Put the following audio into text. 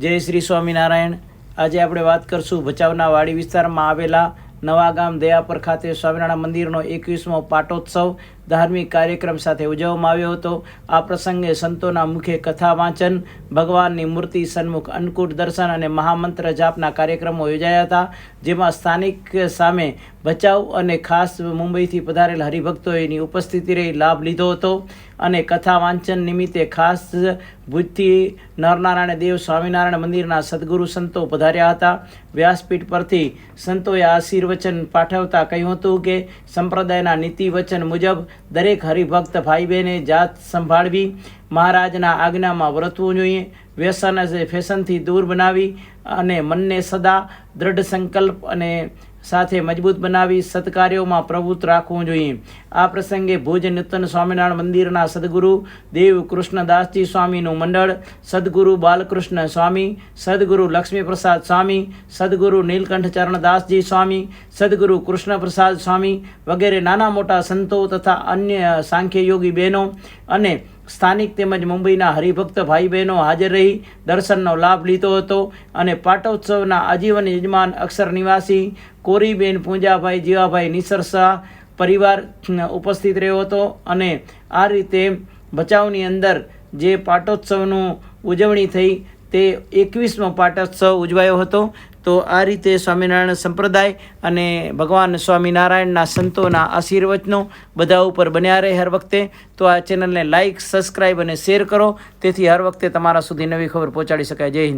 જય શ્રી સ્વામિનારાયણ. આજે આપણે વાત કરશું ભચાઉના વાડી વિસ્તારમાં આવેલા નવા ગામ દયાપર ખાતે સ્વામિનારાયણ મંદિરનો એકવીસમો પાટોત્સવ. ધાર્મિક કાર્યક્રમ સાથે ઉજવવામાં આવ્યો હતો. આ પ્રસંગે સંતોના મુખે કથા વાંચન, ભગવાનની મૂર્તિ સન્મુખ અન્નકૂટ દર્શન અને મહામંત્ર જાપના કાર્યક્રમો યોજાયા હતા, જેમાં સ્થાનિક સામે ભચાઉ અને ખાસ મુંબઈથી પધારેલ હરિભક્તોએની ઉપસ્થિતિ રહી લાભ લીધો હતો અને કથા વાંચન નિમિત્તે ખાસ ભુજથી નરનારાયણ દેવ સ્વામિનારાયણ મંદિરના સદગુરુ સંતો પધાર્યા હતા. વ્યાસપીઠ પરથી સંતોએ આશીર્વચન પાઠવતા કહ્યું હતું કે સંપ્રદાયના નીતિ વચન મુજબ દરેક હરિભક્ત ભાઈ બહેને જાત સંભાળવી, મહારાજના આજ્ઞામાં વર્તવું જોઈએ, વ્યસન ફેશનથી દૂર બનાવી અને મનને સદા દ્રઢ સંકલ્પ અને સાથે મજબૂત બનાવી સત્કાર્યોમાં પ્રવૃત્ત રાખવું જોઈએ. આ પ્રસંગે ભુજ નૂતન સ્વામિનારાયણ મંદિરના સદગુરુ દેવ કૃષ્ણદાસજી સ્વામીનું મંડળ, સદગુરુ બાલકૃષ્ણ સ્વામી, સદગુરુ લક્ષ્મીપ્રસાદ સ્વામી, સદગુરુ નીલકંઠ ચરણદાસજી સ્વામી, સદગુરુ કૃષ્ણપ્રસાદ સ્વામી વગેરે નાના મોટા સંતો તથા અન્ય સાંખ્ય યોગી બહેનો અને સ્થાનિક તેમજ મુંબઈના હરિભક્ત ભાઈ બહેનો હાજર રહી દર્શનનો લાભ લીધો હતો અને પાટોત્સવના આજીવન યજમાન અક્ષર નિવાસી કોરીબેન પૂંજાભાઈ, જીવાભાઈ નિસર શાહ પરિવાર ઉપસ્થિત રહ્યો હતો અને આ રીતે ભચાઉની અંદર જે પાટોત્સવનું ઉજવણી થઈ તે એકવીસમો પાટોત્સવ ઉજવાયો હતો. તો આ રીતે સ્વામિનારાયણ સંપ્રદાય અને ભગવાન સ્વામિનારાયણના સંતોના આશીર્વચનો બધા ઉપર બન્યા રહે હર વખતે. તો આ ચેનલને લાઇક સબસ્ક્રાઈબ અને શેર કરો. તેથી હર વખતે તમારા સુધી નવી ખબર પહોંચાડી શકાય. જય હિન્દ.